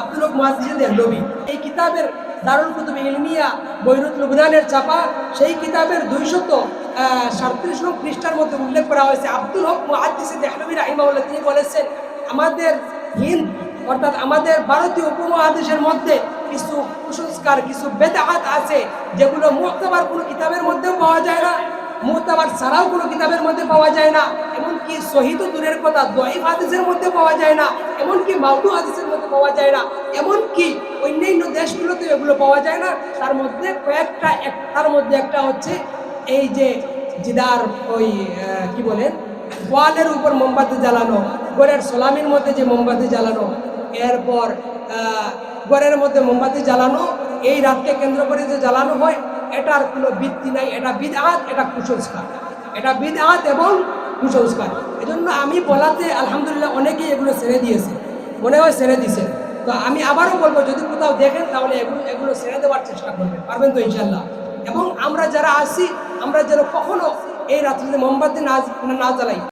আব্দুল এই কিতাবের ছাপা সেই কিতাবের দুইশত মধ্যে উল্লেখ করা হয়েছে। তিনি বলেছেন, আমাদের হিন্দ, অর্থাৎ আমাদের ভারতীয় উপমহাদেশের মধ্যে কিছু কুসংস্কার, কিছু বেদাহাত আছে, যেগুলো মুক্তাবার কোনো কিতাবের মধ্যেও পাওয়া যায় না, মুক্তাবার ছাড়াও কোনো কিতাবের মধ্যে পাওয়া যায় না। এমনকি শহীদ দূরের কথা? দোয়াইফ হাদিসের মধ্যে পাওয়া যায় না, এমনকি মাউদু হাদিসের মধ্যে পাওয়া যায় না। এমনকি অন্যান্য দেশগুলোতে এগুলো পাওয়া যায় না। তার মধ্যে কয়েকটা তার মধ্যে একটা হচ্ছে এই যে জিদার ওই কি বলেন ওয়ালের উপর মোমবাতি জ্বালানো, ঘরের সোলামির মধ্যে যে মোমবাতি জ্বালানো, এরপর ঘরের মধ্যে মোমবাতি জ্বালানো, এই রাতকে কেন্দ্র করে যে জ্বালানো হয়, এটার কোনো ভিত্তি নাই। এটা বিদআত, এটা কুসংস্কার। এটা বিদআত এবং কুসংস্কার। এজন্য আমি বলাতে আলহামদুলিল্লাহ অনেকেই এগুলো ছেড়ে দিয়েছে। মনে হয় ছেড়ে দিয়েছে। তো আমি আবারও বলব, যদি কোথাও দেখেন, তাহলে এগুলো এগুলো ছেড়ে দেওয়ার চেষ্টা করবেন। পারবেন তো ইনশাল্লাহ এবং আমরা যারা আসি আমরা যেন কখনো এই রাত্রিতে মোমবাতি না না জ্বালাই।